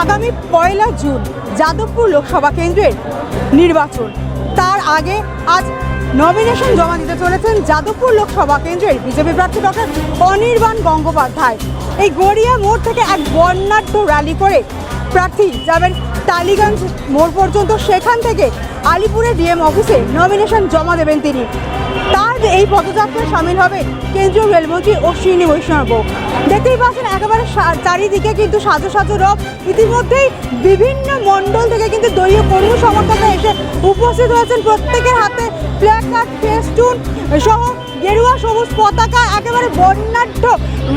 আগামী পয়লা জুন যাদবপুর লোকসভা কেন্দ্রের নির্বাচন। তার আগে আজ নমিনেশন জমা দিতে চলেছেন যাদবপুর লোকসভা কেন্দ্রের বিজেপি প্রার্থী ডক্টর অনির্বাণ গঙ্গোপাধ্যায়। এই গড়িয়া মোড় থেকে এক বর্ণাঢ্য র্যালি করে প্রার্থী যাবেন টালিগঞ্জ মোড় পর্যন্ত সেখান থেকে আলিপুরে ডিএম অফিসে নমিনেশন জমা দেবেন তিনি। তার এই পদযাত্রায় সামিল হবে কেন্দ্রীয় রেলমন্ত্রী অশ্বিনী বৈষ্ণব। দেখতেই পাচ্ছেন, একেবারে চারিদিকে কিন্তু সাজো সাজো রব। ইতিমধ্যেই বিভিন্ন মণ্ডল থেকে কিন্তু দলীয় কর্মী সমর্থকরা এসে উপস্থিত হয়েছেন। প্রত্যেকের হাতে প্ল্যাকার্ড ফেস্টুন সহ গেরুয়া সবুজ পতাকা, একেবারে বর্ণাঢ্য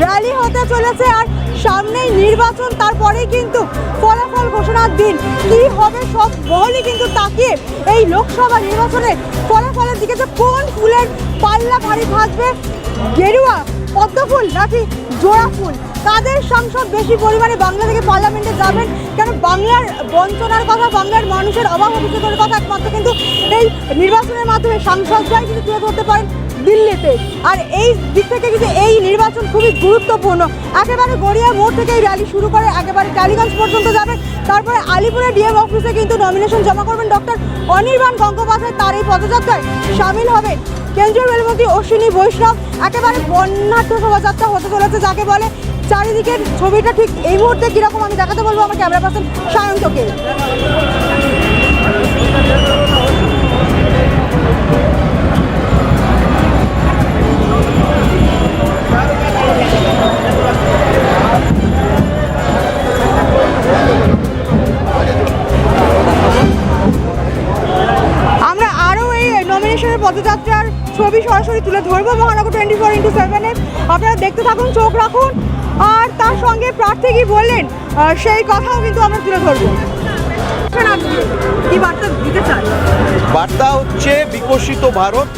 র্যালি হতে চলেছে। আর সামনেই নির্বাচন, তারপরেই কিন্তু ফলাফল ঘোষণার দিন। কি হবে সব মহলই কিন্তু তাকিয়ে এই লোকসভা নির্বাচনের ফলাফলের দিকে যে কোন ফুলের পাল্লা ভারী থাকবে গেরুয়া পদ্ম ফুল নাকি জোড়া ফুল? কাদের সাংসদ বেশি পরিমাণে বাংলা থেকে পার্লামেন্টে যাবেন? কেন বাংলার বঞ্চনার কথা, বাংলার মানুষের অভাব অভিযোগের কথা একমাত্র কিন্তু এই নির্বাচনের মাধ্যমে সাংসদরাই কিন্তু তুলে ধরতে পারেন? দিল্লিতে। আর এই দিক থেকে কিন্তু এই নির্বাচন খুবই গুরুত্বপূর্ণ। একেবারে গড়িয়া মোড় থেকে এই র্যালি শুরু করে, একেবারে টালিগঞ্জ পর্যন্ত যাবে। তারপরে আলিপুরে ডিএম অফিসে কিন্তু নমিনেশন জমা করবেন ডক্টর অনির্বাণ গঙ্গোপাধ্যায়, তার এই পদযাত্রায় সামিল হবেন কেন্দ্রীয় রেলমন্ত্রী অশ্বিনী বৈষ্ণব। একেবারে বর্ণাঢ্য শোভাযাত্রা হতে চলেছে, যাকে বলে চারিদিকের ছবিটা ঠিক এই মুহূর্তে কীরকম আমি দেখাতে বলব আমার ক্যামেরা পার্সন সায়ন্তকে। পদযাত্রার ছবি সরাসরি তুলে ধরবো মহানগর টোয়েন্টি ফোর ইন্টু সেভেনে আপনারা দেখতে থাকুন, চোখ রাখুন। আর তার সঙ্গে প্রার্থী কি বললেন সেই কথাও কিন্তু আমরা তুলে ধরবো। বার্তা হচ্ছে, বিকশিত ভারত,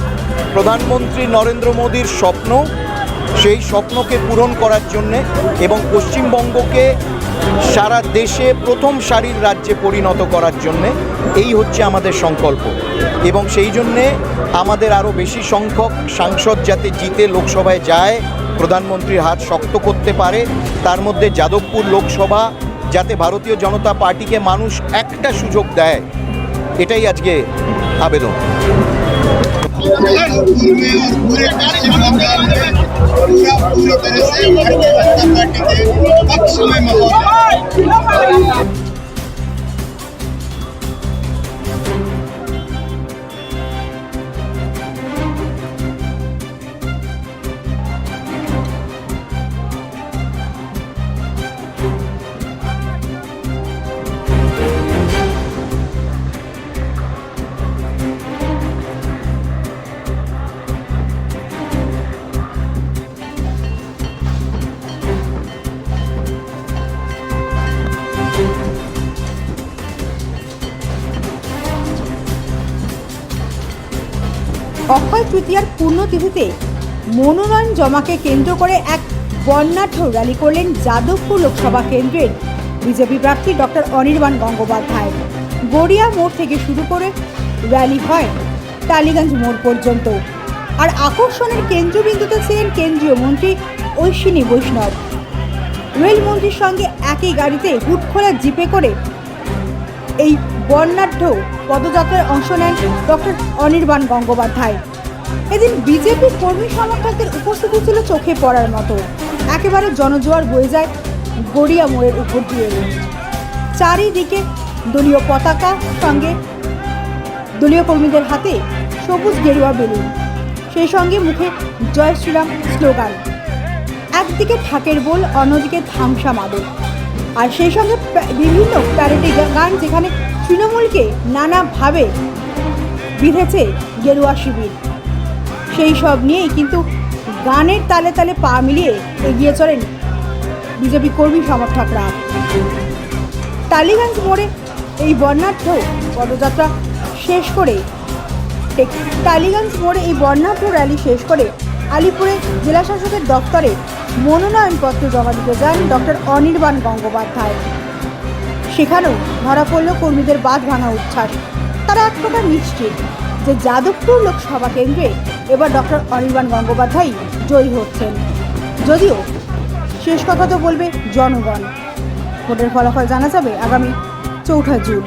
প্রধানমন্ত্রী নরেন্দ্র মোদীর স্বপ্ন, সেই স্বপ্নকে পূরণ করার জন্যে এবং পশ্চিমবঙ্গকে সারা দেশে প্রথম সারির রাজ্যে পরিণত করার জন্যে। এই হচ্ছে আমাদের সংকল্প এবং সেই জন্যে আমাদের আরও বেশি সংখ্যক সাংসদ যাতে জিতে লোকসভায় যায় প্রধানমন্ত্রীর হাত শক্ত করতে পারে তার মধ্যে যাদবপুর লোকসভা যাতে ভারতীয় জনতা পার্টিকে মানুষ একটা সুযোগ দেয় এটাই আজকে আবেদন पूरे और पूरे पश्चिम बंगाल में पूरा पूरी तरह से भारतीय जनता पार्टी के पक्ष में माहौल है অক্ষয় তৃতীয়ার পূর্ণতিথিতে মনোনয়ন জমাকে কেন্দ্র করে এক বর্ণাঢ্য র্যালি করলেন যাদবপুর লোকসভা কেন্দ্রের বিজেপি প্রার্থী ডক্টর অনির্বাণ গঙ্গোপাধ্যায়। গড়িয়া মোড় থেকে শুরু করে র্যালি হয় টালিগঞ্জ মোড় পর্যন্ত। আর আকর্ষণের কেন্দ্রবিন্দুতে ছিলেন কেন্দ্রীয় মন্ত্রী ঐশ্বিনী বৈষ্ণব। রেলমন্ত্রীর সঙ্গে একই গাড়িতে হুটখোলা জিপে করে এই বর্ণাঢ্য পদযাত্রায় অংশ নেন ডক্টর অনির্বাণ গঙ্গোপাধ্যায়। এদিন বিজেপি কর্মী সমর্থকদের উপস্থিতি ছিল চোখে পড়ার মতো। একেবারে জনজোয়ার বয়ে যায় গড়িয়া মোড়ের উপর দিয়ে। চারিদিকে দলীয় পতাকা সঙ্গে দলীয় কর্মীদের হাতে সবুজ গেরুয়া বেলুন। সেই সঙ্গে মুখে জয় শ্রীরাম স্লোগান। একদিকে ঠাকের বোল, অন্যদিকে ধামসা মাদক। আর সেই সঙ্গে বিভিন্ন প্যারেডি গান যেখানে তৃণমূলকে নানাভাবে বিঁধেছে গেরুয়া শিবির। সেই সব নিয়েই কিন্তু গানের তালে তালে পা মিলিয়ে এগিয়ে চলেন বিজেপি কর্মী সমর্থকরা টালিগঞ্জ মোড়ে এই বর্ণাঢ্য পদযাত্রা শেষ করে টালিগঞ্জ মোড়ে এই বর্ণাঢ্য র্যালি শেষ করে আলিপুরে জেলা শাসকের দপ্তরে মনোনয়নপত্র জমা দিতে যান ডক্টর অনির্বাণ গঙ্গোপাধ্যায়। সেখানেও ধরা পড়ল কর্মীদের বাদ ভাঙা উচ্ছ্বাস। তারা এক প্রকার নিশ্চিত যে যাদবপুর লোকসভা কেন্দ্রে এবার ডক্টর অনির্বাণ গঙ্গোপাধ্যায় জয়ী হচ্ছেন। যদিও শেষ কথা তো বলবে জনগণ। ভোটের ফলাফল জানা যাবে আগামী চৌঠা জুন।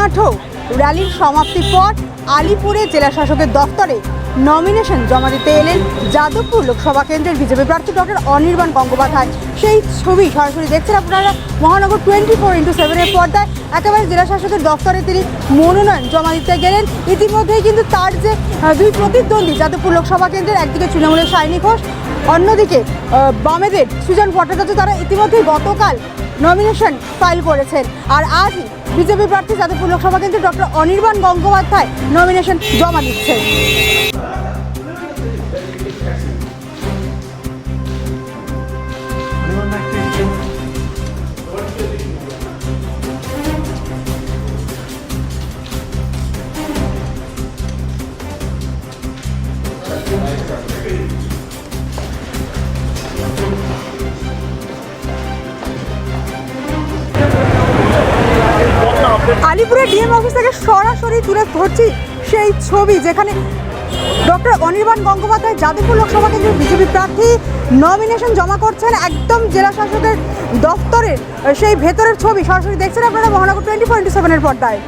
বর্ণাঢ্য র্যালির সমাপ্তির পর আলিপুরে জেলা শাসকের দপ্তরে নমিনেশন জমা দিতে এলেন যাদবপুর লোকসভা কেন্দ্রের বিজেপি প্রার্থী ডক্টর অনির্বাণ গঙ্গোপাধ্যায়। সেই ছবি সরাসরি দেখছেন আপনারা। মহানগর টোয়েন্টি ফোর ইন্টু সেভেনের পর্দায় একেবারে জেলা শাসকের দপ্তরে তিনি মনোনয়ন জমা দিতে গেলেন। ইতিমধ্যেই কিন্তু তার যে দুই প্রতিদ্বন্দ্বী যাদবপুর লোকসভা কেন্দ্রের, একদিকে তৃণমূলের সাইনি ঘোষ, অন্যদিকে বামেদের সুজন ভট্টাচার্য, তারা ইতিমধ্যেই গতকাল নমিনেশন ফাইল করেছেন। আর আজই বিজেপি প্রার্থী যাদবপুর লোকসভা কেন্দ্রে ডক্টর অনির্বাণ গঙ্গোপাধ্যায় নমিনেশন জমা দিচ্ছেন আলিপুরের ডিএম অফিস থেকে সরাসরি তুলে ধরছি সেই ছবি যেখানে ডক্টর অনির্বাণ গঙ্গোপাধ্যায়, যাদবপুর লোকসভা কেন্দ্রের বিজেপি প্রার্থী নমিনেশন জমা করছেন একদম জেলা শাসকের দপ্তরের সেই ভেতরের ছবি সরাসরি দেখছেন আপনারা মহানগর টোয়েন্টি ফোর ইন্টু সেভেনের পর্দায়।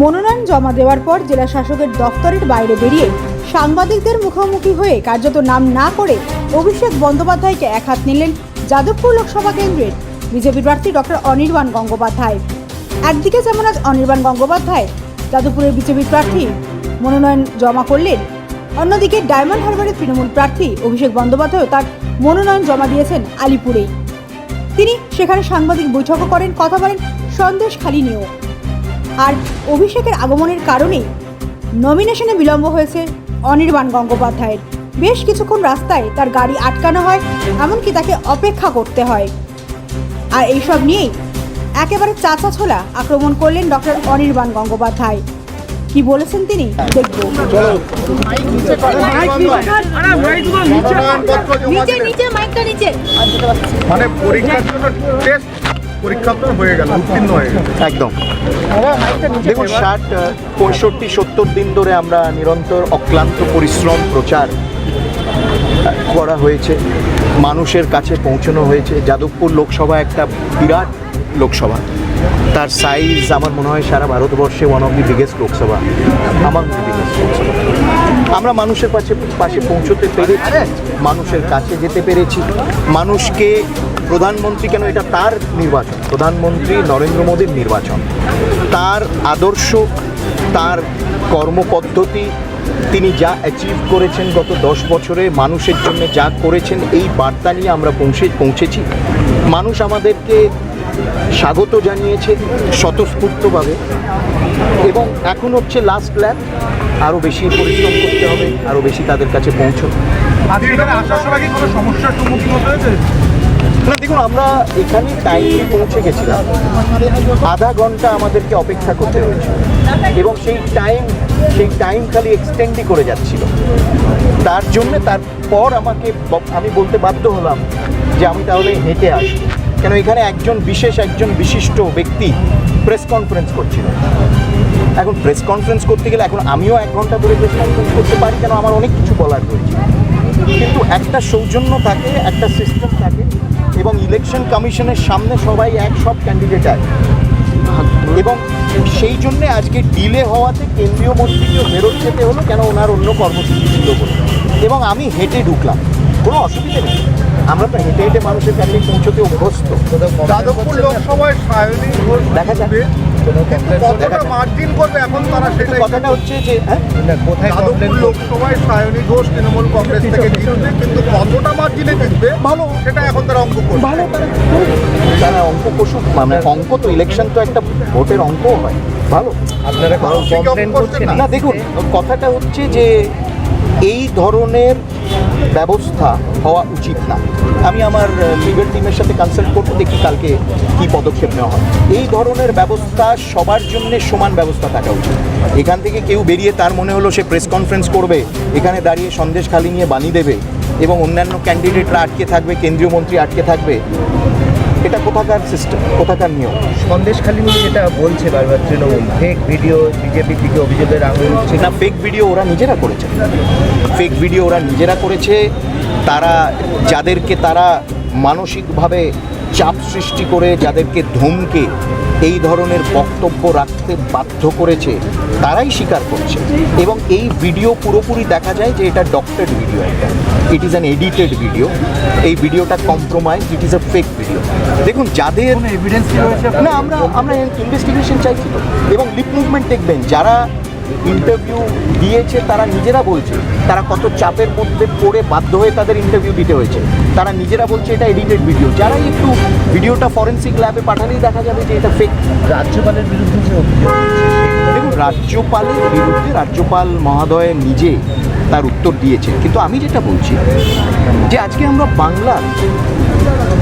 মনোনয়ন জমা দেওয়ার পর জেলা শাসকের দপ্তরের বাইরে বেরিয়ে সাংবাদিকদের মুখোমুখি হয়ে কার্যত নাম না করে অভিষেক বন্দ্যোপাধ্যায়কে এক হাত নিলেন যাদবপুর লোকসভা কেন্দ্রের বিজেপি প্রার্থী ডক্টর অনির্বাণ গঙ্গোপাধ্যায়। একদিকে যেমন আজ অনির্বাণ গঙ্গোপাধ্যায়, যাদবপুরের বিজেপি প্রার্থী মনোনয়ন জমা করলেন, অন্যদিকে ডায়মন্ড হারবারের তৃণমূল প্রার্থী অভিষেক বন্দ্যোপাধ্যায়ও তার মনোনয়ন জমা দিয়েছেন আলিপুরেই। তিনি সেখানে সাংবাদিক বৈঠকও করেন, কথা বলেন সন্দেশ খালি নিয়েও। আর অভিষেকের আগমনের কারণে নমিনেশনে বিলম্ব হয়েছে অনির্বাণ গঙ্গোপাধ্যায়ের। বেশ কিছুক্ষণ রাস্তায় তার গাড়ি আটকানো হয়, এমনকি তাকে অপেক্ষা করতে হয়। আর এইসব নিয়েই একেবারে চাচা ছোলা আক্রমণ করলেন ডক্টর অনির্বাণ গঙ্গোপাধ্যায়। কি বলেছেন তিনি? দেখব। নিচে নিচে মাইকটা নিচে। মানে পরীক্ষার জন্য টেস্ট পরীক্ষা তো হয়ে গেল উত্তীর্ণ হয়ে গেল। একদম। দেখুন ষাট পঁয়ষট্টি সত্তর দিন ধরে আমরা নিরন্তর অক্লান্ত পরিশ্রম প্রচার করা হয়েছে। মানুষের কাছে পৌঁছানো হয়েছে। যাদবপুর লোকসভা একটা বিরাট লোকসভা। তার সাইজ আমার মনে হয় সারা ভারতবর্ষে one of the biggest Lok Sabha. আমার বিগেস্ট লোকসভা। আমরা মানুষের পাশে পাশে পৌঁছতে পেরেছি, মানুষের কাছে যেতে পেরেছি। মানুষকে প্রধানমন্ত্রী কেন এটা তার নির্বাচন? প্রধানমন্ত্রী নরেন্দ্র মোদীর নির্বাচন। তার আদর্শ, তার কর্মপদ্ধতি, তিনি যা অ্যাচিভ করেছেন গত দশ বছরে, মানুষের জন্য যা করেছেন, এই বার্তা নিয়ে আমরা পৌঁছে পৌঁছেছি। মানুষ আমাদেরকে স্বাগত জানিয়েছে স্বতঃস্ফূর্তভাবে। এবং এখন হচ্ছে লাস্ট ল্যাব আরও বেশি পরিশ্রম করতে হবে আরও বেশি তাদের কাছে পৌঁছতে না দেখুন আমরা এখানে টাইমে পৌঁছে গেছিলাম। আধা ঘণ্টা আমাদেরকে অপেক্ষা করতে হয়েছে। এবং সেই টাইম সেই টাইম খালি এক্সটেন্ডই করে যাচ্ছিল। তার জন্য তারপর আমাকে আমি বলতে বাধ্য হলাম যে আমি তাহলে হেঁটে আসব। কেন এখানে একজন বিশেষ, একজন বিশিষ্ট ব্যক্তি প্রেস কনফারেন্স করছিল? এখন প্রেস কনফারেন্স করতে গেলে এখন আমিও এক ঘণ্টা ধরে প্রেস কনফারেন্স করতে পারি কেন? আমার অনেক কিছু বলার রয়েছে। কিন্তু একটা সৌজন্য থাকে, একটা সিস্টেম থাকে এবং ইলেকশন কমিশনের সামনে সবাই এক, সব ক্যান্ডিডেট আছে এবং সেই জন্যে আজকে ডিলে হওয়াতে কেন্দ্রীয় মন্ত্রীকেও ফেরত যেতে হলো, কেন ওনার অন্য কর্মসূচি ছিল এবং আমি হেঁটে ঢুকলাম। কোনো অসুবিধে নেই। আমরা তো হেঁটে হেঁটে মানুষের কাছে পৌঁছতে অভ্যস্ত। যাদবপুর লোকসভায় সায়নী ঘোষ দেখা কিন্তু কতটা মার্জিন করবে এখন তারা সেটাই কথাটা হচ্ছে যে হ্যাঁ? যাদবপুর লোকসভায় সায়নী ঘোষ তৃণমূল কংগ্রেস থেকে জিতবে কিন্তু কতটা মার্জিনে জিতবে ভালো। সেটা এখন তারা অঙ্ক করবে। ভালো তারা অঙ্ক কষুক মানে অঙ্ক তো ইলেকশন তো একটা ভোটের অঙ্ক হয়। ভালো। আপনারা না দেখুন কথাটা হচ্ছে যে এই ধরনের ব্যবস্থা হওয়া উচিত না। আমি আমার লিগাল টিমের সাথে কনসাল্ট করব, দেখি কালকে কি পদক্ষেপ নেওয়া হয়। এই ধরনের ব্যবস্থা সবার জন্য সমান ব্যবস্থা থাকা উচিত। এখান থেকে কেউ বেরিয়ে তার মনে হলো সে প্রেস কনফারেন্স করবে, এখানে দাঁড়িয়ে সন্দেশ খালি নিয়ে বানিয়ে দেবে এবং অন্যান্য ক্যান্ডিডেটরা আটকে থাকবে, কেন্দ্রীয় মন্ত্রী আটকে থাকবে। এটা কোথাকার সিস্টেম কোথাকার নিয়ম? সন্দেশখালী নিয়ে যেটা বলছে বারবার তৃণমূল ফেক ভিডিও বিজেপি থেকে অভিযোগের আঙুল উঠছে। না ফেক ভিডিও ওরা নিজেরা করেছে। ফেক ভিডিও ওরা নিজেরা করেছে। তারা যাদেরকে তারা মানসিকভাবে চাপ সৃষ্টি করে যাদেরকে ধমকে এই ধরনের বক্তব্য রাখতে বাধ্য করেছে তারাই স্বীকার করছে। এবং এই ভিডিও পুরোপুরি দেখা যায় যে এটা ডক্টরেড ভিডিও একটা। It is an edited video এই ভিডিওটা compromise it is a fake video দেখুন যাদের এভিডেন্স না আমরা আমরা ইনভেস্টিগেশন চাইছি এবং লিপ মুভমেন্ট দেখবেন যারা ইন্টারভিউ দিয়েছে তারা নিজেরা বলছে। তারা কত চাপের মধ্যে পড়ে বাধ্য হয়ে তাদের ইন্টারভিউ দিতে হয়েছে। তারা নিজেরা বলছে এটা এডিটেড ভিডিও যারাই একটু ভিডিওটা ফরেন্সিক ল্যাবে পাঠালেই দেখা যাবে যে এটা ফেক রাজ্যপালের বিরুদ্ধে যে দেখুন রাজ্যপালের বিরুদ্ধে রাজ্যপাল মহোদয় নিজে তার উত্তর দিয়েছেন। কিন্তু আমি যেটা বলছি যে আজকে আমরা বাংলার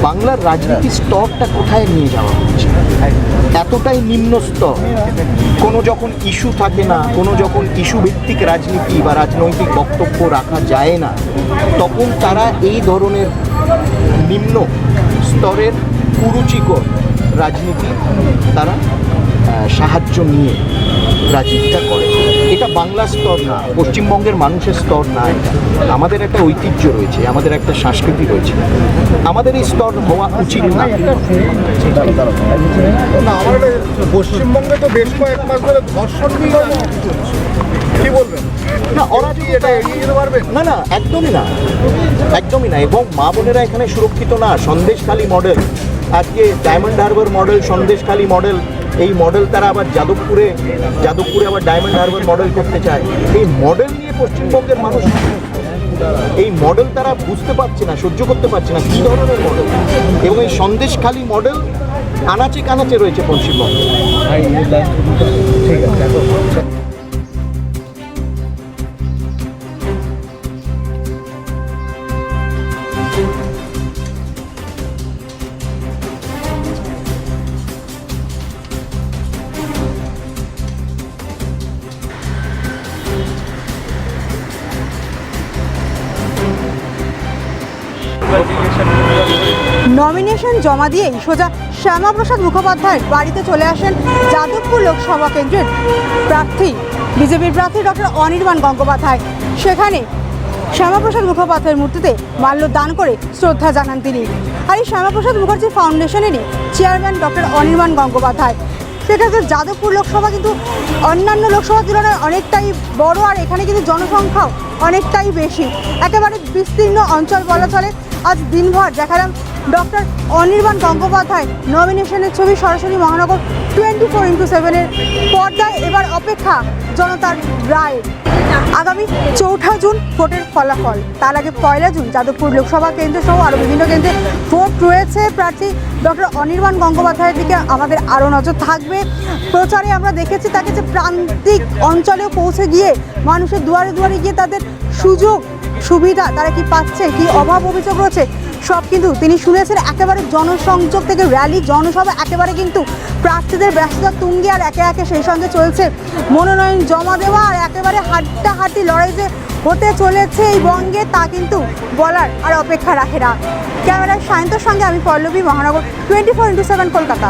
বাংলার রাজনীতির স্তরটা কোথায় নিয়ে যাওয়া হচ্ছে? এতটাই নিম্ন স্তর। কোনো যখন ইস্যু থাকে না, কোনো যখন ইস্যু ভিত্তিক রাজনীতি বা রাজনৈতিক বক্তব্য রাখা যায় না, তখন তারা এই ধরনের নিম্ন স্তরের কুরুচিকর রাজনীতি তারা সাহায্য নিয়ে রাজনীতিটা করে। এটা বাংলার স্তর না পশ্চিমবঙ্গের মানুষের স্তর না এটা। আমাদের একটা ঐতিহ্য রয়েছে আমাদের একটা সংস্কৃতি রয়েছে। আমাদের এই স্তর হওয়া উচিত না। পশ্চিমবঙ্গে তো বেশ কয়েক মাস ধরে ধর্ষণ কি বলবেন? না ওরা কি এটা এড়িয়ে যেতে পারবেন? না না একদমই না। একদমই না এবং মা বোনেরা এখানে সুরক্ষিত না। সন্দেশখালী মডেল আজকে diamond Harbour model Sandeshkhali model এই মডেল তারা আবার যাদবপুরে যাদবপুরে আবার ডায়মন্ড হারবার মডেল করতে চায়। এই মডেল নিয়ে পশ্চিমবঙ্গের মানুষ এই মডেল তারা বুঝতে পারছে না, সহ্য করতে পারছে না, কী ধরনের মডেল এবং এই সন্দেশখালী মডেল আনাচে কানাচে রয়েছে পশ্চিমবঙ্গে। ঠিক আছে নমিনেশন জমা দিয়েই সোজা শ্যামাপ্রসাদ মুখোপাধ্যায়ের বাড়িতে চলে আসেন যাদবপুর লোকসভা কেন্দ্রের প্রার্থী, বিজেপির প্রার্থী ডক্টর অনির্বাণ গঙ্গোপাধ্যায়। সেখানে শ্যামাপ্রসাদ মুখোপাধ্যায়ের মূর্তিতে মাল্য দান করে শ্রদ্ধা জানান তিনি। আর এই শ্যামাপ্রসাদ মুখার্জি ফাউন্ডেশনেরই চেয়ারম্যান ডক্টর অনির্বাণ গঙ্গোপাধ্যায়। সেক্ষেত্রে যাদবপুর লোকসভা কিন্তু অন্যান্য লোকসভার তুলনায় অনেকটাই বড় আর এখানে কিন্তু জনসংখ্যাও অনেকটাই বেশি। একেবারে বিস্তীর্ণ অঞ্চল বলা চলে। আজ দিনভর দেখালাম ডক্টর অনির্বাণ গঙ্গোপাধ্যায় নমিনেশনের ছবি সরাসরি মহানগর টোয়েন্টি ফোর ইন্টু সেভেনের পর্দায়। এবার অপেক্ষা জনতার রায়। আগামী চৌঠা জুন ভোটের ফলাফল। তার আগে পয়লা জুন যাদবপুর লোকসভা কেন্দ্র সহ আরও বিভিন্ন কেন্দ্রে ভোট রয়েছে। প্রার্থী ডক্টর অনির্বাণ গঙ্গোপাধ্যায়ের দিকে আমাদের আরও নজর থাকবে। প্রচারে আমরা দেখেছি তাকে যে প্রান্তিক অঞ্চলেও পৌঁছে গিয়ে মানুষের দুয়ারে দুয়ারে গিয়ে তাদের সুযোগ, সুবিধা তারা কি পাচ্ছে, কি অভাব অভিযোগ রয়েছে সব কিন্তু তিনি শুনেছেন, একেবারে জনসংযোগ থেকে র্যালি জনসভা একেবারে কিন্তু প্রার্থীদের ব্যস্ততা তুঙ্গি আর একে একে সেই সঙ্গে চলছে। মনোনয়ন জমা দেওয়া আর একেবারে হাড্ডাহাড্ডি লড়াই যে হতে চলেছে এই বঙ্গে, তা কিন্তু বলার আর অপেক্ষা রাখে না। ক্যামেরার সায়ন্তর সঙ্গে আমি Pallavi Mahanagar twenty four into seven Kolkata.